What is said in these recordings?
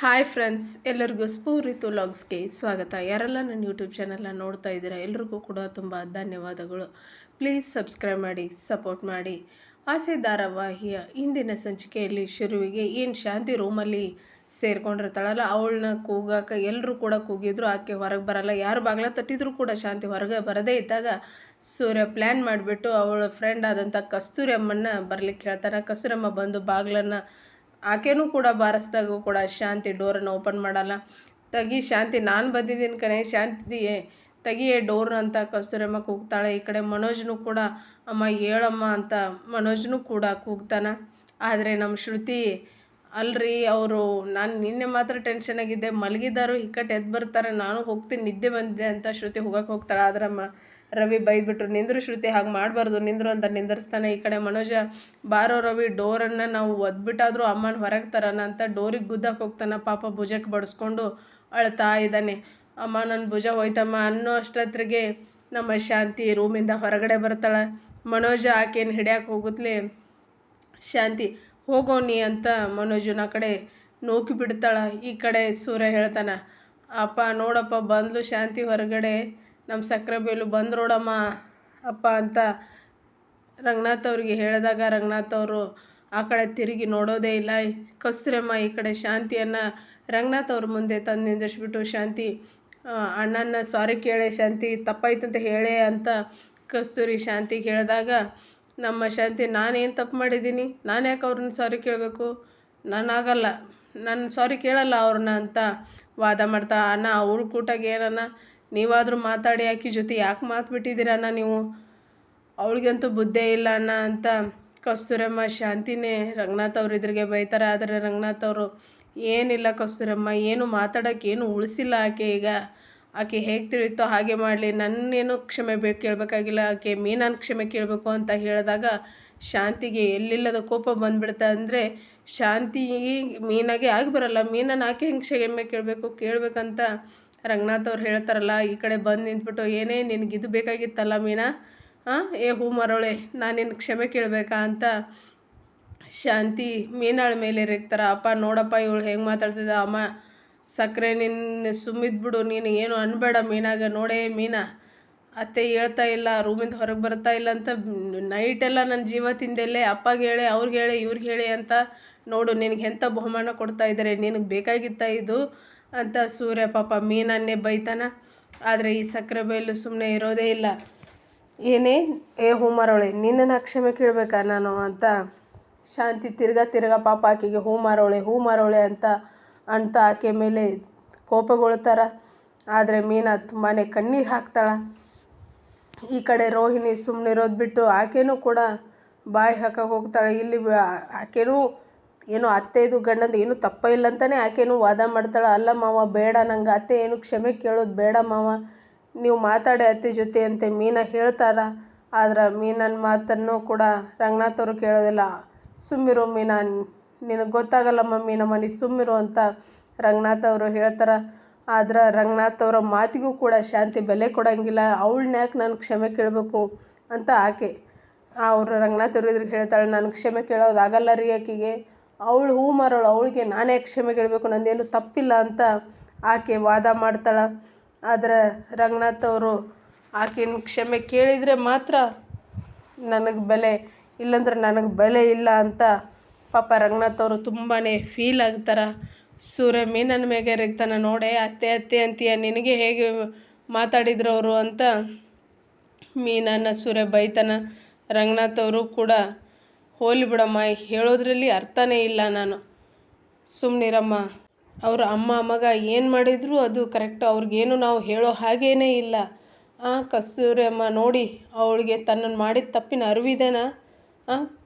Hi friends, ಎಲ್ಲರಿಗೂ ಸ್ಫೂರಿತು ಲಾಗ್ಸ್ಗೆ ಸ್ವಾಗತ. ಯಾರೆಲ್ಲ ನನ್ನ ಯೂಟ್ಯೂಬ್ ಚಾನಲ್ನ ನೋಡ್ತಾ ಇದ್ದೀರಾ, ಎಲ್ರಿಗೂ ಕೂಡ ತುಂಬ ಧನ್ಯವಾದಗಳು. ಪ್ಲೀಸ್ ಸಬ್ಸ್ಕ್ರೈಬ್ ಮಾಡಿ, ಸಪೋರ್ಟ್ ಮಾಡಿ. ಆಸೆ ಧಾರಾವಾಹಿಯ ಇಂದಿನ ಸಂಚಿಕೆಯಲ್ಲಿ ಶುರುವಿಗೆ ಏನು ಶಾಂತಿ ರೂಮಲ್ಲಿ ಸೇರ್ಕೊಂಡಿರ್ತಾಳಲ್ಲ, ಅವಳನ್ನ ಕೂಗಾಕ ಎಲ್ಲರೂ ಕೂಡ ಕೂಗಿದ್ರು, ಆಕೆ ಹೊರಗೆ ಬರಲ್ಲ. ಯಾರು ಬಾಗ್ಲ ತಟ್ಟಿದ್ರು ಕೂಡ ಶಾಂತಿ ಹೊರಗೆ ಬರದೇ ಇದ್ದಾಗ ಸೂರ್ಯ ಪ್ಲ್ಯಾನ್ ಮಾಡಿಬಿಟ್ಟು ಅವಳ ಫ್ರೆಂಡ್ ಆದಂಥ ಕಸ್ತೂರಿ ಅಮ್ಮನ್ನ ಬರ್ಲಿಕ್ಕೆ ಹೇಳ್ತಾನೆ. ಕಸ್ತೂರಮ್ಮ ಬಂದು ಬಾಗ್ಲನ್ನು ಆಕೆನೂ ಕೂಡ ಬಾರಿಸ್ದಾಗೂ ಕೂಡ ಶಾಂತಿ ಡೋರನ್ನು ಓಪನ್ ಮಾಡಲ್ಲ. ತಗಿ, ಶಾಂತಿ, ನಾನು ಬಂದಿದ್ದೀನಿ ಕಣೆ. ಶಾಂತಿ ತಗಿಯೇ ಡೋರ್ ಅಂತ ಕಸ್ತೂರಮ್ಮ ಕೂಗ್ತಾಳೆ. ಈ ಕಡೆ ಮನೋಜ್ನು ಕೂಡ, ಅಮ್ಮ, ಹೇಳಮ್ಮ ಅಂತ ಮನೋಜ್ನು ಕೂಡ ಕೂಗ್ತಾನೆ. ಆದರೆ ನಮ್ಮ ಶ್ರುತಿ ಅಲ್ರಿ, ಅವರು ನಾನು ನಿನ್ನೆ ಮಾತ್ರ ಟೆನ್ಷನ್ ಆಗಿದ್ದೆ. ಮಲಗಿದಾರು ಇಕ್ಕಟ್ಟು ಎದ್ದು ಬರ್ತಾರೆ. ನಾನು ಹೋಗ್ತೀನಿ, ನಿದ್ದೆ ಬಂದಿದೆ ಅಂತ ಶ್ರುತಿ ಹೋಗಕ್ಕೆ ಹೋಗ್ತಾಳೆ. ಆದ್ರಮ್ಮ ರವಿ ಬೈದ್ಬಿಟ್ರು, ನಿಂದ್ರು ಶ್ರುತಿ, ಹಾಗೆ ಮಾಡಬಾರ್ದು, ನಿಂದ್ರು ಅಂತ ನಿಂದರ್ಸ್ತಾನೆ. ಈ ಕಡೆ ಮನೋಜ, ಬಾರೋ ರವಿ, ಡೋರನ್ನು ನಾವು ಒದ್ಬಿಟ್ಟಾದರೂ ಅಮ್ಮನ ಹೊರಗೆ ತರೋಣ ಅಂತ ಡೋರಿಗೆ ಗುದ್ದಕ್ಕೆ ಹೋಗ್ತಾನೆ. ಪಾಪ ಭುಜಕ್ಕೆ ಬಡಿಸ್ಕೊಂಡು ಅಳ್ತಾ ಇದ್ದಾನೆ. ಅಮ್ಮ ನನ್ನ ಭುಜ ಹೋಯ್ತಮ್ಮ. ಅನ್ನೋ ಅಷ್ಟೊತ್ತಿಗೆ ನಮ್ಮ ಶಾಂತಿ ರೂಮಿಂದ ಹೊರಗಡೆ ಬರ್ತಾಳೆ. ಮನೋಜ ಆಕೆಯನ್ನು ಹಿಡಿಯಕ್ಕೆ ಹೋಗುತ್ತಲೇ ಶಾಂತಿ ಹೋಗೋನಿ ಅಂತ ಮನೋಜನ ಕಡೆ ನೂಕಿ ಬಿಡ್ತಾಳೆ. ಈ ಕಡೆ ಸೂರ್ಯ ಹೇಳ್ತಾನೆ, ಅಪ್ಪ, ನೋಡಪ್ಪ, ಬಂದ್ಲು ಶಾಂತಿ ಹೊರಗಡೆ. ನಮ್ಮ ಸಕ್ಕರೆ ಬೇಲು ಬಂದ್ರೋಡಮ್ಮ ಅಪ್ಪ ಅಂತ ರಂಗನಾಥ್ ಅವ್ರಿಗೆ ಹೇಳಿದಾಗ ರಂಗನಾಥ್ ಅವರು ಆ ಕಡೆ ತಿರುಗಿ ನೋಡೋದೇ ಇಲ್ಲ. ಕಸ್ತೂರಮ್ಮ ಈ ಕಡೆ ಶಾಂತಿಯನ್ನು ರಂಗನಾಥ್ ಅವ್ರ ಮುಂದೆ ತಂದು ನಿಂದಿಸ್ಬಿಟ್ಟು ಶಾಂತಿ ಅಣ್ಣನ ಸಾರಿ ಕೇಳೆ, ಶಾಂತಿ ತಪ್ಪಾಯ್ತಂತ ಹೇಳೇ ಅಂತ ಕಸ್ತೂರಿ ಶಾಂತಿಗೆ ಹೇಳಿದಾಗ ನಮ್ಮ ಶಾಂತಿ, ನಾನೇನು ತಪ್ಪು ಮಾಡಿದ್ದೀನಿ? ನಾನು ಯಾಕೆ ಅವ್ರನ್ನ ಸಾರಿ ಕೇಳಬೇಕು? ನಾನಾಗಲ್ಲ. ನಾನು ಸಾರಿ ಕೇಳಲ್ಲ ಅವ್ರನ್ನ ಅಂತ ವಾದ ಮಾಡ್ತಾ. ಅಣ್ಣ ಅವ್ರ ಕೂಟಾಗ ಏನನ್ನ ನೀವಾದರೂ ಮಾತಾಡಿ ಆಕೆ ಜೊತೆ ಯಾಕೆ ಮಾತು ಬಿಟ್ಟಿದ್ದೀರಣ್ಣ ನೀವು? ಅವಳಿಗಂತೂ ಬುದ್ಧೆ ಇಲ್ಲ ಅಣ್ಣ ಅಂತ ಕಸ್ತೂರಮ್ಮ ಶಾಂತಿನೇ ರಂಗನಾಥ್ ಅವ್ರ ಎದುರಿಗೆ ಬೈತಾರೆ. ಆದರೆ ರಂಗನಾಥ್ ಅವರು ಏನಿಲ್ಲ ಕಸ್ತೂರಮ್ಮ. ಏನು ಮಾತಾಡೋಕ್ಕೇನು ಏನು ಉಳಿಸಿಲ್ಲ ಆಕೆ ಈಗ. ಆಕೆ ಹೇಗೆ ತಿಳಿಯುತ್ತೋ ಹಾಗೆ ಮಾಡಲಿ. ನನ್ನೇನು ಕ್ಷಮೆ ಬೇಕು ಕೇಳಬೇಕಾಗಿಲ್ಲ. ಆಕೆ ಮೀನಾನ್ ಕ್ಷಮೆ ಕೇಳಬೇಕು ಅಂತ ಹೇಳಿದಾಗ ಶಾಂತಿಗೆ ಎಲ್ಲಿಲ್ಲದ ಕೋಪ ಬಂದ್ಬಿಡುತ್ತೆ ಅಂದರೆ ಶಾಂತಿ ಮೀನಾಗೆ ಆಗಿ ಬರಲ್ಲ. ಮೀನನ್ನು ಆಕೆ ಹೆಂಗೆ ಕ್ಷಮೆ ಕೇಳಬೇಕು, ಕೇಳಬೇಕಂತ ರಂಗನಾಥ್ ಅವ್ರು ಹೇಳ್ತಾರಲ್ಲ, ಈ ಕಡೆ ಬಂದು ನಿಂತ್ಬಿಟ್ಟು, ಏನೇ ನಿನಗೆ ಇದು ಬೇಕಾಗಿತ್ತಲ್ಲ ಮೀನಾ? ಹಾಂ ಏ ಹೂ ಮರೋಳೆ ನಾನು ನಿನ್ನ ಕ್ಷಮೆ ಕೇಳಬೇಕಾ ಅಂತ ಶಾಂತಿ ಮೀನಾಳ ಮೇಲೆ ರೇಗ್ತಾರೆ. ಅಪ್ಪ ನೋಡಪ್ಪ, ಇವಳು ಹೆಂಗೆ ಮಾತಾಡ್ತಿದ್ದ? ಅಮ್ಮ ಸಕ್ಕರೆ ನಿನ್ನ ಸುಮ್ಮಿದ್ಬಿಡು ನೀನು ಏನು ಅನ್ಬೇಡ ಮೀನಾಗ, ನೋಡೇ ಮೀನಾ. ಅತ್ತೆ ಹೇಳ್ತಾ ಇಲ್ಲ, ರೂಮಿಂದ ಹೊರಗೆ ಬರ್ತಾ ಇಲ್ಲ ಅಂತ ನೈಟೆಲ್ಲ ನನ್ನ ಜೀವ ತಿಂದೆಲ್ಲೇ, ಅಪ್ಪಗೆ ಹೇಳಿ, ಅವ್ರಿಗೆ ಹೇಳಿ, ಇವ್ರಿಗೆ ಹೇಳಿ ಅಂತ ನೋಡು, ನಿನಗೆ ಎಂಥ ಬಹುಮಾನ ಕೊಡ್ತಾ ಇದ್ದಾರೆ ನಿನಗೆ ಬೇಕಾಗಿತ್ತ ಇದು? ಅಂತ ಸೂರ್ಯ ಪಾಪ ಮೀನನ್ನೇ ಬೈತಾನ. ಆದರೆ ಈ ಸಕ್ಕರೆ ಬೈಲು ಸುಮ್ಮನೆ ಇರೋದೇ ಇಲ್ಲ. ಏನೇ, ಏ ಹೂ ನಿನ್ನ ನಿನ್ನನ್ನು ಕ್ಷಮೆ ಕೇಳಬೇಕಾ ನಾನು ಅಂತ. ಶಾಂತಿ ತಿರ್ಗಾ ತಿರ್ಗಾ ಪಾಪ ಆಕೆಗೆ ಹೂ ಮಾರೋಳೆ ಹೂ ಮಾರೋಳೆ ಅಂತ ಅಂತ ಆಕೆ ಮೇಲೆ ಕೋಪಗೊಳ್ತಾರೆ ಆದರೆ ಮೀನಾ ತುಂಬಾ ಕಣ್ಣೀರು ಹಾಕ್ತಾಳೆ. ಈ ಕಡೆ ರೋಹಿಣಿ ಸುಮ್ಮನಿರೋದು ಬಿಟ್ಟು ಆಕೆನೂ ಕೂಡ ಬಾಯಿ ಹಾಕೋಕೆ ಹೋಗ್ತಾಳೆ. ಇಲ್ಲಿ ಆಕೆನೂ ಏನು ಅತ್ತೆದು ಗಂಡಂದು ಏನು ತಪ್ಪ ಇಲ್ಲ ಅಂತಲೇ ಆಕೆನೂ ವಾದ ಮಾಡ್ತಾಳೆ. ಅಲ್ಲ ಮಾವ, ಬೇಡ, ನಂಗೆ ಅತ್ತೆ ಏನು ಕ್ಷಮೆ ಕೇಳೋದು ಬೇಡ ಮಾವ. ನೀವು ಮಾತಾಡಿ ಅತ್ತೆ ಜೊತೆ ಅಂತೆ ಮೀನಾ ಹೇಳ್ತಾರ. ಆದ್ರೆ ಮೀನನ ಮಾತನ್ನು ಕೂಡ ರಂಗನಾಥ್ ಅವರು ಕೇಳೋದಿಲ್ಲ. ಸುಮ್ಮಿರು ಮೀನಾ ನಿನಗೆ ಗೊತ್ತಾಗಲ್ಲಮ್ಮ ನಮ್ಮ ಮನೆ ಸುಮ್ಮಿರು ಅಂತ ರಂಗನಾಥ್ ಅವರು ಹೇಳ್ತಾರೆ. ಆದ್ರೆ ರಂಗನಾಥ್ ಅವರ ಮಾತಿಗೂ ಕೂಡ ಶಾಂತಿ ಬೆಲೆ ಕೊಡೋಂಗಿಲ್ಲ. ಅವಳನ್ನ ಯಾಕೆ ನಾನು ಕ್ಷಮೆ ಕೇಳಬೇಕು ಅಂತ ಆಕೆ. ಅವರು ರಂಗನಾಥ್ ಅವ್ರ ಇದ್ರಿಗೆ ಹೇಳ್ತಾಳೆ, ನಾನು ಕ್ಷಮೆ ಕೇಳೋದು ಆಗಲ್ಲ ರೀ ಆಕೆಗೆ ಅವಳು ಹೂ ಮಾರೋಳು, ಅವಳಿಗೆ ನಾನೇ ಕ್ಷಮೆ ಕೇಳಬೇಕು, ನಂದೇನು ತಪ್ಪಿಲ್ಲ ಅಂತ ಆಕೆ ವಾದ ಮಾಡ್ತಾಳೆ. ಆದರೆ ರಂಗನಾಥ್ ಅವರು ಆಕೆನ ಕ್ಷಮೆ ಕೇಳಿದರೆ ಮಾತ್ರ ನನಗೆ ಬೆಲೆ, ಇಲ್ಲಂದ್ರೆ ನನಗೆ ಬೆಲೆ ಇಲ್ಲ ಅಂತ ಪಾಪ ರಂಗನಾಥ್ ಅವರು ತುಂಬಾ ಫೀಲ್ ಆಗ್ತಾರೆ. ಸೂರ್ಯ ಮೀನನ ಮೇಲೆ ರೆಗ್ತಾನೆ, ನೋಡೆ, ಅತ್ತೆ ಅತ್ತೆ ಅಂತೀಯ, ನಿನಗೆ ಹೇಗೆ ಮಾತಾಡಿದ್ರು ಅವರು? ಅಂತ ಮೀನನ್ನ ಸೂರ್ಯ ಬೈತಾನ. ರಂಗನಾಥ್ ಅವರು ಕೂಡ, ಹೋಲಿ ಬಿಡಮ್ಮ, ಹೇಳೋದ್ರಲ್ಲಿ ಅರ್ಥನೇ ಇಲ್ಲ ನಾನು. ಸುಮ್ಮನಿರಮ್ಮ ಅವರ ಅಮ್ಮ, ಮಗ ಏನು ಮಾಡಿದ್ರು ಅದು ಕರೆಕ್ಟ್ ಅವ್ರಿಗೇನು ನಾವು ಹೇಳೋ ಹಾಗೇನೇ ಇಲ್ಲ. ಆ ಕಸ್ತೂರಿ ಅಮ್ಮ ನೋಡಿ, ಅವಳಿಗೆ ತನ್ನನ್ನು ಮಾಡಿದ ತಪ್ಪಿನ ಅರಿವಿದೆನಾ?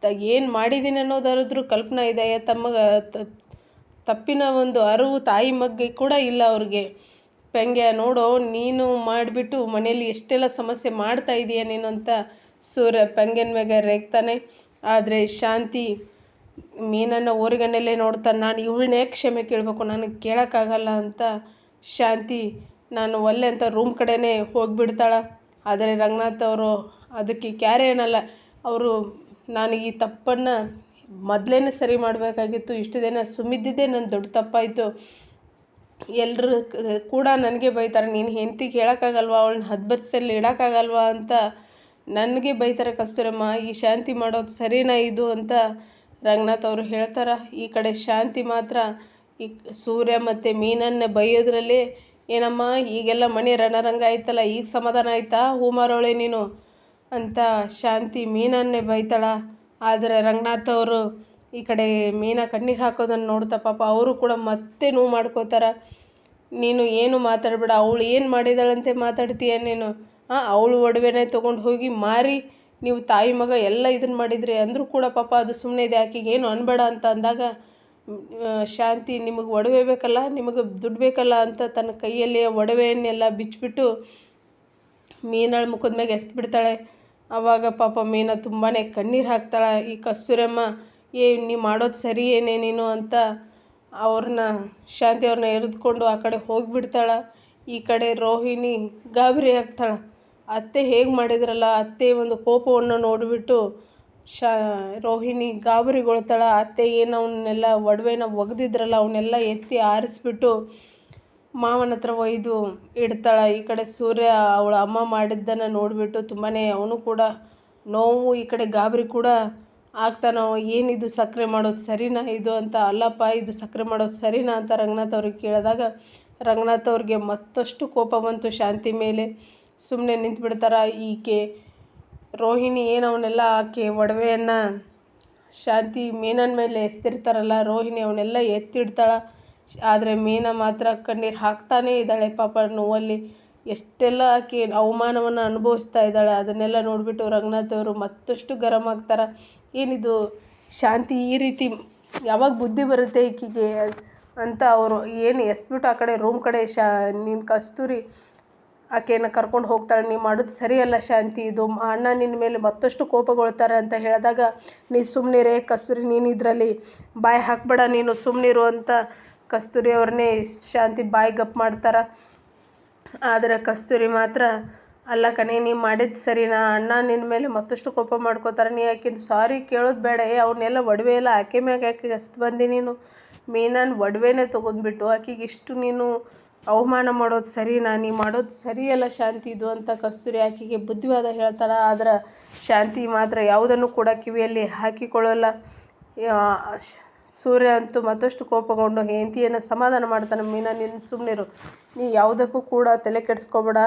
ತ, ಏನು ಮಾಡಿದ್ದೀನಿ ಅನ್ನೋದಾದ್ರೂ ಕಲ್ಪನಾ ಇದೆಯಾ ತಮ್ಮ ತಪ್ಪಿನ ಒಂದು ಅರಿವು ತಾಯಿ ಮಗ್ಗೆ ಕೂಡ ಇಲ್ಲ ಅವ್ರಿಗೆ. ಪೆಂಗ್ಯ, ನೋಡು, ನೀನು ಮಾಡಿಬಿಟ್ಟು ಮನೆಯಲ್ಲಿ ಎಷ್ಟೆಲ್ಲ ಸಮಸ್ಯೆ ಮಾಡ್ತಾ ಇದೀಯ ನೀನು ಅಂತ ಸೂರ್ಯ ಪೆಂಗ್ಯನ ಮ್ಯಾಗ ರೇಗ್ತಾನೆ. ಆದರೆ ಶಾಂತಿ ಮೀನನ್ನು ಊರಿಗಣ್ಣಲ್ಲೇ ನೋಡ್ತಾನೆ. ನಾನು ಇವಳನ್ನೇ ಕ್ಷಮೆ ಕೇಳಬೇಕು, ನನಗೆ ಕೇಳೋಕ್ಕಾಗಲ್ಲ ಅಂತ ಶಾಂತಿ ನಾನು ಒಲ್ಲೆ ಅಂತ ರೂಮ್ ಕಡೆನೇ ಹೋಗಿಬಿಡ್ತಾಳೆ. ಆದರೆ ರಂಗನಾಥ್ ಅವರು ಅದಕ್ಕೆ ಕ್ಯಾರೆ ಏನಲ್ಲ ಅವರು ನಾನು ಈ ತಪ್ಪನ್ನು ಮೊದಲೇ ಸರಿ ಮಾಡಬೇಕಾಗಿತ್ತು, ಇಷ್ಟು ದಿನ ಸುಮ್ಮಿದ್ದಿದ್ದೇ, ನನ್ನ ದೊಡ್ಡ ತಪ್ಪಾಯಿತು. ಎಲ್ಲರೂ ಕೂಡ ನನಗೆ ಬೈತಾರೆ, ನೀನು ಹೆಂಡ್ತಿಗೆ ಹೇಳೋಕ್ಕಾಗಲ್ವಾ ಅವಳನ್ನ ಹದ್ಬರ್ಸಲ್ಲಿ ಇಡೋಕ್ಕಾಗಲ್ವಾ ಅಂತ ನನಗೆ ಬೈತಾರೆ ಕಸ್ತೂರಮ್ಮ. ಈ ಶಾಂತಿ ಮಾಡೋದು ಸರಿನಾ ಇದು ಅಂತ ರಂಗನಾಥ್ ಅವರು ಹೇಳ್ತಾರೆ. ಈ ಕಡೆ ಶಾಂತಿ ಮಾತ್ರ, ಈ ಸೂರ್ಯ ಮತ್ತು ಮೀನನ್ನು ಬೈಯೋದ್ರಲ್ಲಿ ಏನಮ್ಮ, ಈಗೆಲ್ಲ ಮನೆ ರಣರಂಗ ಆಯ್ತಲ್ಲ, ಈಗ ಸಮಾಧಾನ ಆಯ್ತಾ? ಹೂ ಮಾರೋಳೆ ನೀನು? ಅಂತ ಶಾಂತಿ ಮೀನನ್ನೇ ಬೈತಾಳೆ. ಆದರೆ ರಂಗನಾಥ್ ಅವರು ಈ ಕಡೆ ಮೀನ ಕಣ್ಣೀರು ಹಾಕೋದನ್ನು ನೋಡ್ತಾ ಪಾಪ ಅವರು ಕೂಡ ಮತ್ತೆ ನೋವು ಮಾಡ್ಕೋತಾರೆ. ನೀನು ಏನು ಮಾತಾಡಬೇಡ, ಅವಳು ಏನು ಮಾಡಿದಾಳಂತೆ ಮಾತಾಡ್ತೀಯ ನೀನು? ಹಾಂ ಅವಳು ಒಡವೆನೇ ತೊಗೊಂಡು ಹೋಗಿ ಮಾರಿ, ನೀವು ತಾಯಿ ಮಗ ಎಲ್ಲ ಇದನ್ನು ಮಾಡಿದ್ರಿ ಅಂದರೂ ಕೂಡ ಪಾಪ ಅದು ಸುಮ್ಮನೆ ಇದೆ, ಆಕೆಗೆ ಏನು ಅನ್ಬೇಡ ಅಂತ ಅಂದಾಗ ಶಾಂತಿ ನಿಮಗೆ ಒಡವೆ ಬೇಕಲ್ಲ, ನಿಮಗೆ ದುಡ್ಡು ಬೇಕಲ್ಲ ಅಂತ ತನ್ನ ಕೈಯಲ್ಲಿ ಒಡವೆಯನ್ನೆಲ್ಲ ಬಿಚ್ಚಿಬಿಟ್ಟು ಮೀನಾಳ ಮುಖದ ಮ್ಯಾಗೆ ಎಸ್ಬಿಡ್ತಾಳೆ. ಆವಾಗ ಪಾಪ ಮೀನಾ ತುಂಬಾ ಕಣ್ಣೀರು ಹಾಕ್ತಾಳೆ, ಈ ಕಸ್ತೂರಮ್ಮ, ಏ, ನೀ ಮಾಡೋದು ಸರಿ ಏನೇ ನೀನು? ಅಂತ ಅವ್ರನ್ನ ಶಾಂತಿ ಅವ್ರನ್ನ ಎರೆದುಕೊಂಡು ಆ ಕಡೆ ಹೋಗಿಬಿಡ್ತಾಳೆ. ಈ ಕಡೆ ರೋಹಿಣಿ ಗಾಬರಿ ಆಗ್ತಾಳೆ. ಅತ್ತೆ ಹೇಗೆ ಮಾಡಿದ್ರಲ್ಲ, ಅತ್ತೆ ಒಂದು ಕೋಪವನ್ನು ನೋಡಿಬಿಟ್ಟು ಶಾ, ರೋಹಿಣಿ ಗಾಬರಿಗೊಳ್ತಾಳೆ. ಅತ್ತೆ ಏನು ಅವನ್ನೆಲ್ಲ ಒಡವೆನ ಒಗೆದಿದ್ರಲ್ಲ ಅವನ್ನೆಲ್ಲ ಎತ್ತಿ ಆರಿಸ್ಬಿಟ್ಟು ಮಾವನ ಹತ್ರ ಒಯ್ದು ಇಡ್ತಾಳೆ, ಈ ಕಡೆ ಸೂರ್ಯ ಅವಳ ಅಮ್ಮ ಮಾಡಿದ್ದನ್ನು ನೋಡಿಬಿಟ್ಟು ತುಂಬಾ ಅವನು ಕೂಡ ನೋವು, ಈ ಕಡೆ ಗಾಬರಿ ಕೂಡ ಆಗ್ತಾನೋ ಏನಿದು ಸಕ್ಕರೆ ಮಾಡೋದು ಸರಿನಾ ಇದು ಅಂತ, ಅಲ್ಲಪ್ಪ, ಇದು ಸಕ್ಕರೆ ಮಾಡೋದು ಸರಿನಾ ಅಂತ ರಂಗನಾಥ್ ಅವ್ರಿಗೆ ಕೇಳಿದಾಗ, ರಂಗನಾಥ್ ಅವ್ರಿಗೆ ಮತ್ತಷ್ಟು ಕೋಪ ಬಂತು ಶಾಂತಿ ಮೇಲೆ. ಸುಮ್ಮನೆ ನಿಂತ್ಬಿಡ್ತಾರೆ, ಈಕೆ ರೋಹಿಣಿ ಏನು ಅವನ್ನೆಲ್ಲ ಆಕೆ ಒಡವೆಯನ್ನು ಶಾಂತಿ ಮೇನನ ಮೇಲೆ ಎಸ್ತಿರ್ತಾರಲ್ಲ, ರೋಹಿಣಿ ಅವನ್ನೆಲ್ಲ ಎತ್ತಿಡ್ತಾಳೆ. ಆದರೆ ಮೀನ ಮಾತ್ರ ಕಣ್ಣೀರು ಹಾಕ್ತಾನೇ ಇದ್ದಾಳೆ. ಪಾಪ ನೋವಲ್ಲಿ ಎಷ್ಟೆಲ್ಲ ಆಕೆ ಅವಮಾನವನ್ನು ಅನುಭವಿಸ್ತಾ ಇದ್ದಾಳೆ. ಅದನ್ನೆಲ್ಲ ನೋಡಿಬಿಟ್ಟು ರಂಗನಾಥ್ ಅವರು ಮತ್ತಷ್ಟು ಗರಂ ಆಗ್ತಾರೆ. ಏನಿದು? ಶಾಂತಿ ಈ ರೀತಿ ಯಾವಾಗ ಬುದ್ಧಿ ಬರುತ್ತೆ ಈಕೆಗೆ ಅಂತ ಅವರು ಏನು ಎಸ್ಬಿಟ್ಟು ಆ ಕಡೆ ರೂಮ್ ಕಡೆ ಶಾ ನೀನು ಕಸ್ತೂರಿ ಆಕೆಯನ್ನು ಕರ್ಕೊಂಡು ಹೋಗ್ತಾಳೆ. ನೀವು ಮಾಡೋದು ಸರಿಯಲ್ಲ ಶಾಂತಿ ಇದು. ಅಣ್ಣ ನಿನ್ನ ಮೇಲೆ ಮತ್ತಷ್ಟು ಕೋಪಗೊಳ್ತಾರೆ ಅಂತ ಹೇಳಿದಾಗ, ನೀ ಸುಮ್ಮನಿರೇ ಕಸ್ತೂರಿ, ನೀನು ಇದರಲ್ಲಿ ಬಾಯಿ ಹಾಕ್ಬೇಡ ನೀನು ಸುಮ್ಮನಿರು ಅಂತ ಕಸ್ತೂರಿ ಅವ್ರನ್ನೇ ಶಾಂತಿ ಬಾಯಿ ಗಪ್ ಮಾಡ್ತಾರೆ. ಆದರೆ ಕಸ್ತೂರಿ ಮಾತ್ರ, ಅಲ್ಲ ಕಣೆ ನೀ ಮಾಡಿದ್ದು ಸರಿನಾ? ಅಣ್ಣ ನಿನ್ನ ಮೇಲೆ ಮತ್ತಷ್ಟು ಕೋಪ ಮಾಡ್ಕೋತಾರೆ. ನೀ ಆಕಿನ ಸಾರಿ ಕೇಳೋದು ಬೇಡ. ಏ ಅವನ್ನೆಲ್ಲ ಒಡವೆ ಎಲ್ಲ ಆಕೆ ಮ್ಯಾಗ ಆಕೆಗೆ ಅಷ್ಟು ಬಂದು ನೀನು. ಮೀನನ್ನು ಒಡವೆನೇ ತೊಗೊಂಡ್ಬಿಟ್ಟು ಆಕೆಗೆ ಇಷ್ಟು ನೀನು ಅವಮಾನ ಮಾಡೋದು ಸರಿನಾ? ನೀ ಮಾಡೋದು ಸರಿಯಲ್ಲ ಶಾಂತಿ ಇದು ಅಂತ ಕಸ್ತೂರಿ ಆಕೆಗೆ ಬುದ್ಧಿವಾದ ಹೇಳ್ತಾರೆ ಆದ್ರೆ ಶಾಂತಿ ಮಾತ್ರ ಯಾವುದನ್ನು ಕೂಡ ಕಿವಿಯಲ್ಲಿ ಹಾಕಿಕೊಳ್ಳಲ್ಲ. ಸೂರ್ಯ ಅಂತೂ ಮತ್ತಷ್ಟು ಕೋಪಗೊಂಡು ಹೆಂಡತಿಯನ್ನು ಸಮಾಧಾನ ಮಾಡ್ತಾನೆ ಮೀನಾ. ನಿನ್ನ ಸುಮ್ಮನಿರು ನೀ ಯಾವುದಕ್ಕೂ ಕೂಡ ತಲೆ ಕೆಡಿಸ್ಕೋಬೇಡ.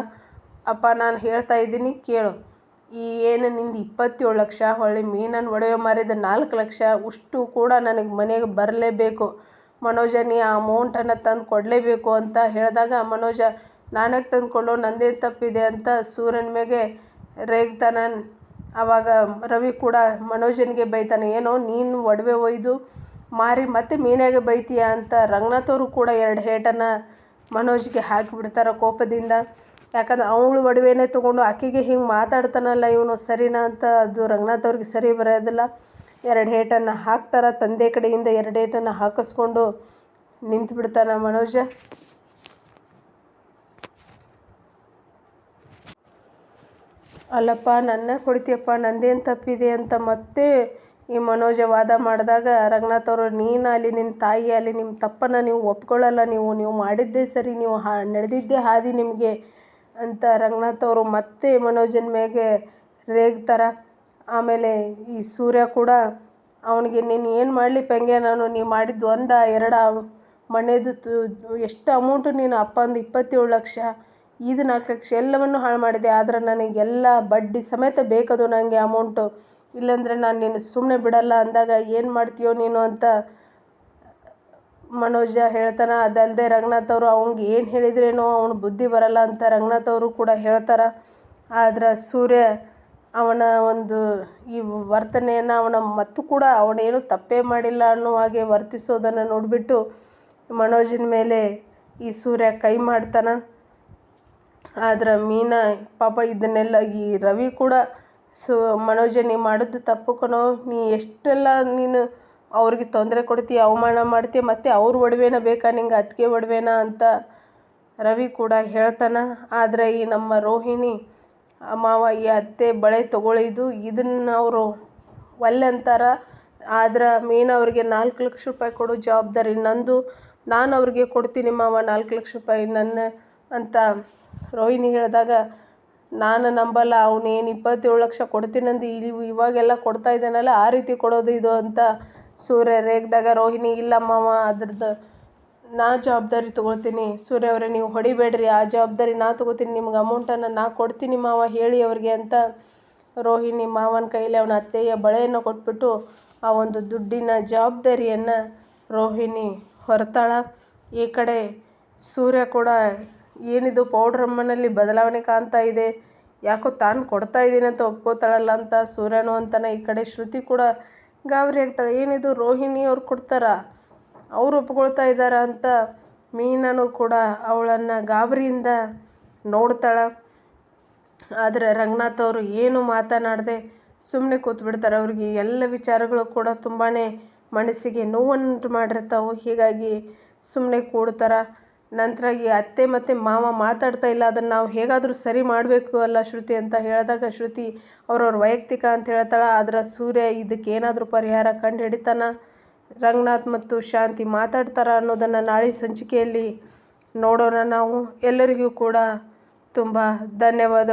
ಅಪ್ಪ, ನಾನು ಹೇಳ್ತಾ ಇದ್ದೀನಿ ಕೇಳು. ಈ ಏನು ನಿಂದು ಇಪ್ಪತ್ತೇಳು ಲಕ್ಷ, ಹೊಳ್ಳಿ ಮೀನನ್ನು ಒಡೆಯೋ ಮಾರಿದ ನಾಲ್ಕು ಲಕ್ಷ ಅಷ್ಟು ಕೂಡ ನನಗೆ ಮನೆಗೆ ಬರಲೇಬೇಕು. ಮನೋಜ, ನೀ ಆ ಅಮೌಂಟನ್ನು ತಂದು ಕೊಡಲೇಬೇಕು ಅಂತ ಹೇಳಿದಾಗ ಮನೋಜ ನಾನೇ ತಂದು ಕೊಡೋ ನಂದೇ ತಪ್ಪಿದೆ ಅಂತ ಸೂರ್ಯನ ಮೇಲೆ ರೇಗ್ತಾನೆ ಆವಾಗ ರವಿ ಕೂಡ ಮನೋಜನಿಗೆ ಬೈತಾನೆ, ಏನೋ ನೀನು ಒಡವೆ ಒಯ್ದು ಮಾರಿ, ಮತ್ತೆ ಮೀನಾಗೆ ಬೈತೀಯ ಅಂತ ರಂಗನಾಥ್ ಅವರು ಕೂಡ ಎರಡು ಹೇಟನ್ನ ಮನೋಜ್ಗೆ ಹಾಕಿಬಿಡ್ತಾರೆ ಕೋಪದಿಂದ. ಯಾಕಂದ್ರೆ ಅವಳು ಒಡವೆನೇ ತೊಗೊಂಡು ಆಕೆಗೆ ಹಿಂಗೆ ಮಾತಾಡ್ತಾನಲ್ಲ ಇವನು ಸರಿನಾ ಅಂತ ಅದು ರಂಗನಾಥ್ ಅವ್ರಿಗೆ ಸರಿ ಬರೋದಿಲ್ಲ. ಎರಡು ಏಟನ್ನು ಹಾಕ್ತಾರೆ, ತಂದೆ ಕಡೆಯಿಂದ ಎರಡು ಏಟನ್ನು ಹಾಕಿಸ್ಕೊಂಡು ನಿಂತು ಬಿಡ್ತಾನೆ ಮನೋಜ. ಅಲ್ಲಪ್ಪ, ನನ್ನ ಕೊಡ್ತೀಯಪ್ಪ ನಂದೇನು ತಪ್ಪಿದೆ ಅಂತ ಮತ್ತೆ ಈ ಮನೋಜ ವಾದ ಮಾಡಿದಾಗ, ರಂಗನಾಥ್ ಅವರು, ನೀನು ಅಲ್ಲಿ ನಿನ್ನ ತಾಯಿ, ಅಲ್ಲಿ ನಿಮ್ಮ ತಪ್ಪನ್ನು ನೀವು ಒಪ್ಕೊಳ್ಳಲ್ಲ, ನೀವು ನೀವು ಮಾಡಿದ್ದೇ ಸರಿ, ನೀವು ಹಾ, ನಡೆದಿದ್ದೇ ಹಾದಿ ನಿಮಗೆ ಅಂತ ರಂಗನಾಥ್ ಅವರು ಮತ್ತೆ ಮನೋಜನ ಮೇಲೆ ರೇಗ್ತಾರೆ. ಆಮೇಲೆ ಈ ಸೂರ್ಯ ಕೂಡ, ಅವನಿಗೆ, ನೀನು ಏನು ಮಾಡಲಿ ಪೆಂಗೆ, ನಾನು ನೀವು ಮಾಡಿದ್ದು ಒಂದ, ಎರಡ ಮನೆದು ಎಷ್ಟು ಅಮೌಂಟು ನೀನು ಅಪ್ಪಂದು ಇಪ್ಪತ್ತೇಳು ಲಕ್ಷ ಇದು ನಾಲ್ಕು ಲಕ್ಷ ಎಲ್ಲವನ್ನು ಹಾಳು ಮಾಡಿದೆ, ಆದರೆ ನನಗೆಲ್ಲ ಬಡ್ಡಿ ಸಮೇತ ಬೇಕದು ನನಗೆ ಅಮೌಂಟು ಇಲ್ಲಾಂದರೆ ನಾನು ನಿನ್ನ ಸುಮ್ಮನೆ ಬಿಡಲ್ಲ ಅಂದಾಗ ಏನು ಮಾಡ್ತೀಯೋ ನೀನು ಅಂತ ಮನೋಜ ಹೇಳ್ತಾನೆ. ಅದಲ್ಲದೆ ರಂಗನಾಥ್ ಅವರು ಅವ್ನಿಗೆ ಏನು ಹೇಳಿದ್ರೇನೋ ಅವನು ಬುದ್ಧಿ ಬರಲ್ಲ ಅಂತ ರಂಗನಾಥ್ ಅವರು ಕೂಡ ಹೇಳ್ತಾರೆ. ಆದ್ರೆ ಸೂರ್ಯ ಅವನ ಒಂದು ಈ ವರ್ತನೆಯನ್ನು ಅವನ ಮತ್ತು ಕೂಡ ಅವನೇನು ತಪ್ಪೇ ಮಾಡಿಲ್ಲ ಅನ್ನೋ ಹಾಗೆ ವರ್ತಿಸೋದನ್ನು ನೋಡಿಬಿಟ್ಟು ಮನೋಜಿನ ಮೇಲೆ ಈ ಸೂರ್ಯ ಕೈ ಮಾಡ್ತಾನೆ. ಆದ್ರೆ ಮೀನಾ ಪಾಪ ಇದನ್ನೆಲ್ಲ ಈ ರವಿ ಕೂಡ ಸೊ ಮನೋಜ, ನೀ ಮಾಡಿದ್ದು ತಪ್ಪು ಕಣೋ. ನೀ ಎಷ್ಟೆಲ್ಲ ನೀನು ಅವ್ರಿಗೆ ತೊಂದರೆ ಕೊಡ್ತೀಯ, ಅವಮಾನ ಮಾಡ್ತೀಯ, ಮತ್ತು ಅವ್ರ ಒಡವೆನ ಬೇಕಾ? ನಿಂಗೆ ಅತ್ತಿಗೆ ಒಡವೆನ ಅಂತ ರವಿ ಕೂಡ ಹೇಳ್ತಾನೆ. ಆದರೆ ಈ ನಮ್ಮ ರೋಹಿಣಿ ಮಾವ ಈ ಅತ್ತೆ ಬಳೆ ತೊಗೊಳಿದ್ದು ಇದನ್ನು ಅವರು ಒಲ್ಲೆ ಅಂತಾರೆ. ಆದ್ರೆ ಮೇನ್ ಅವ್ರಿಗೆ ನಾಲ್ಕು ಲಕ್ಷ ರೂಪಾಯಿ ಕೊಡೋ ಜವಾಬ್ದಾರಿ ನಂದು. ನಾನು ಅವ್ರಿಗೆ ಕೊಡ್ತೀನಿ ಮಾವ ನಾಲ್ಕು ಲಕ್ಷ ರೂಪಾಯಿ ನನ್ನ ಅಂತ ರೋಹಿಣಿ ಹೇಳಿದಾಗ ನಾನು ನಂಬಲ್ಲ ಅವನೇನು ಇಪ್ಪತ್ತೇಳು ಲಕ್ಷ ಕೊಡ್ತೀನಂದು ಇಲ್ಲಿ ಇವಾಗೆಲ್ಲ ಕೊಡ್ತಾ ಇದ್ದಾನಲ್ಲ, ಆ ರೀತಿ ಕೊಡೋದು ಇದು ಅಂತ ಸೂರ್ಯ ರೇಗ್ದಾಗ ರೋಹಿಣಿ, ಇಲ್ಲ ಮಾವ, ಅದ್ರದ್ದು ನಾ ಜವಾಬ್ದಾರಿ ತೊಗೊಳ್ತೀನಿ. ಸೂರ್ಯ ಅವರೇ, ನೀವು ಹೊಡಿಬೇಡ್ರಿ, ಆ ಜವಾಬ್ದಾರಿ ನಾ ತೊಗೋತೀನಿ, ನಿಮ್ಗೆ ಅಮೌಂಟನ್ನು ನಾ ಕೊಡ್ತೀನಿ ಮಾವ, ಹೇಳಿ ಅವ್ರಿಗೆ ಅಂತ ರೋಹಿಣಿ ಮಾವನ ಕೈಲಿ ಅವನ ಅತ್ತೆಯ ಬಳೆಯನ್ನು ಕೊಟ್ಬಿಟ್ಟು ಆ ಒಂದು ದುಡ್ಡಿನ ಜವಾಬ್ದಾರಿಯನ್ನು ರೋಹಿಣಿ ಹೊರತಾಳ. ಈ ಕಡೆ ಸೂರ್ಯ ಕೂಡ ಏನಿದು ಪೌಡ್ರಮ್ಮನಲ್ಲಿ ಬದಲಾವಣೆ ಕಾಣ್ತಾ ಇದೆ. ಯಾಕೋ ತಾನು ಕೊಡ್ತಾ ಇದ್ದೀನಿ ಅಂತ ಒಪ್ಕೋತಾಳಲ್ಲ ಅಂತ ಸೂರ್ಯನು ಅಂತಾನೆ ಈ ಕಡೆ ಶ್ರುತಿ ಕೂಡ ಗಾಬರಿ ಆಗ್ತಾಳೆ. ಏನಿದು ರೋಹಿಣಿ ಅವ್ರು ಕೊಡ್ತಾರ? ಅವ್ರು ಒಪ್ಕೊಳ್ತಾ ಇದ್ದಾರ ಅಂತ ಮೀನನು ಕೂಡ ಅವಳನ್ನು ಗಾಬರಿಯಿಂದ ನೋಡ್ತಾಳೆ. ಆದರೆ ರಂಗನಾಥ್ ಅವರು ಏನು ಮಾತನಾಡದೆ ಸುಮ್ಮನೆ ಕೂತ್ಬಿಡ್ತಾರೆ. ಅವ್ರಿಗೆ ಎಲ್ಲ ವಿಚಾರಗಳು ಕೂಡ ತುಂಬಾ ಮನಸ್ಸಿಗೆ ನೋವನ್ನುಂಟು ಮಾಡಿರ್ತಾವೆ. ಹೀಗಾಗಿ ಸುಮ್ಮನೆ ಕೂಡ್ತಾರೆ? ನಂತರ ಈ ಅತ್ತೆ ಮತ್ತು ಮಾವ ಮಾತಾಡ್ತಾ ಇಲ್ಲ, ಅದನ್ನು ನಾವು ಹೇಗಾದರೂ ಸರಿ ಮಾಡಬೇಕು ಅಲ್ಲ ಶ್ರುತಿ ಅಂತ ಹೇಳಿದಾಗ ಶ್ರುತಿ ಅವ್ರವ್ರ ವೈಯಕ್ತಿಕ ಅಂತ ಹೇಳ್ತಾಳೆ, ಆದ್ರೆ ಸೂರ್ಯ ಇದಕ್ಕೆ ಏನಾದರೂ ಪರಿಹಾರ ಕಂಡು ಹಿಡಿತಾನ? ರಂಗನಾಥ್ ಮತ್ತು ಶಾಂತಿ ಮಾತಾಡ್ತಾರ ಅನ್ನೋದನ್ನು ನಾಳೆ ಸಂಚಿಕೆಯಲ್ಲಿ ನೋಡೋಣ ನಾವು. ಎಲ್ಲರಿಗೂ ಕೂಡ ತುಂಬ ಧನ್ಯವಾದ.